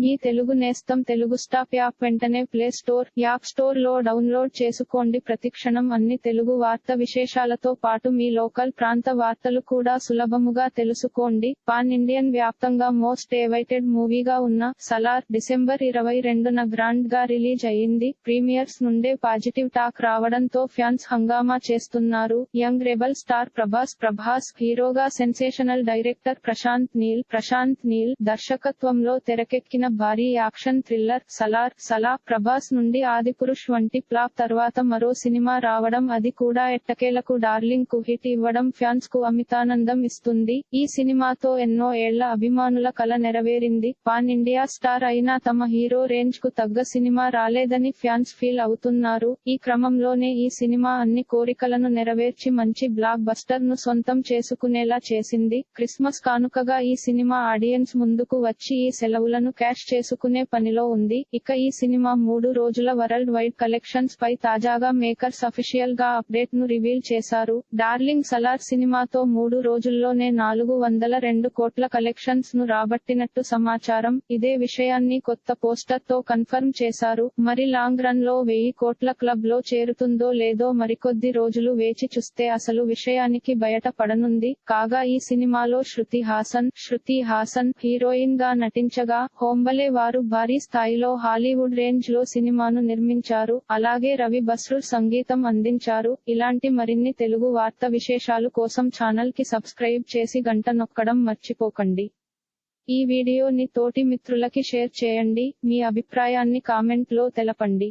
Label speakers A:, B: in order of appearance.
A: మీ తెలుగు నేస్తం Telugu stop app వెంటనే play store app స్టోర్లో డౌన్లోడ్ చేసుకోండి. ప్రతిక్షణం అన్ని తెలుగు వార్త విశేషాలతో పాటు మీ లోకల్ ప్రాంత వార్తలు కూడా సులభముగా తెలుసుకోండి. పాన్ ఇండియన్ వ్యాప్తంగా మోస్ట్ ఏవైటెడ్ మూవీగా ఉన్న సలార్ డిసెంబర్ ఇరవై రెండున గ్రాండ్గా రిలీజ్ అయ్యింది ప్రీమియర్స్ నుండే పాజిటివ్ టాక్ రావడంతో ఫ్యాన్స్ హంగామా చేస్తున్నారు. Young rebel star Prabhas Prabhas హీరోగా సెన్సేషనల్ డైరెక్టర్ ప్రశాంత్ నీల్ ప్రశాంత్ నీల్ దర్శకత్వంలో తెరకెక్కిన భారీ యాక్షన్ థ్రిల్లర్ సలార్ సలా ప్రభాస్ నుండి ఆదిపురుష్ వంటి ఫ్లాప్ తర్వాత మరో సినిమా రావడం అది కూడా ఎట్టకేలకు డార్లింగ్కు హిట్ ఇవ్వడం ఫ్యాన్స్కు అమితానందం ఇస్తుంది. ఈ సినిమాతో ఎన్నో ఏళ్ళ అభిమానుల కల నెరవేరింది. పాన్ ఇండియా స్టార్ అయినా తమ హీరో రేంజ్కు తగ్గ సినిమా రాలేదని ఫ్యాన్స్ ఫీల్ అవుతున్నారు. ఈ క్రమంలోనే ఈ సినిమా అన్ని కోరికలను నెరవేర్చి మంచి బ్లాక్ బస్టర్ను సొంతం చేసుకునేలా చేసింది. క్రిస్మస్ కానుకగా ఈ సినిమా ఆడియన్స్ ముందుకు వచ్చి ఈ సెలవులను క్యాష్ చేసుకునే పనిలో ఉంది. ఇక ఈ సినిమా మూడు రోజుల వరల్డ్ వైడ్ కలెక్షన్స్ పై తాజాగా మేకర్స్ అఫీషియల్గా అప్డేట్ను రివీల్ చేశారు. డార్లింగ్ సలార్ సినిమాతో మూడు రోజుల్లోనే నాలుగు వందల రెండు కోట్ల కలెక్షన్స్ను రాబట్టినట్టు సమాచారం. ఇదే విషయాన్ని కొత్త పోస్టర్తో కన్ఫర్మ్ చేశారు. మరి లాంగ్ రన్లో వెయ్యి కోట్ల క్లబ్లో చేరుతుందో లేదో మరికొద్ది రోజులు వేచి చూస్తే అసలు విషయానికి బయట పడనుంది. కాగా ఈ సినిమాలో శృతి హాసన్ శృతి హాసన్ హీరోయిన్గా నటించగా కొంబలే వారు భారీ స్థాయిలో హాలీవుడ్ రేంజ్లో సినిమాను నిర్మించారు. అలాగే రవి బస్రు సంగీతం అందించారు. ఇలాంటి మరిన్ని తెలుగు వార్త విశేషాలు కోసం ఛానల్కి సబ్స్క్రైబ్ చేసి గంట నొక్కడం మర్చిపోకండి. ఈ వీడియోని తోటి మిత్రులకి షేర్ చేయండి. మీ అభిప్రాయాన్ని కామెంట్లో తెలపండి.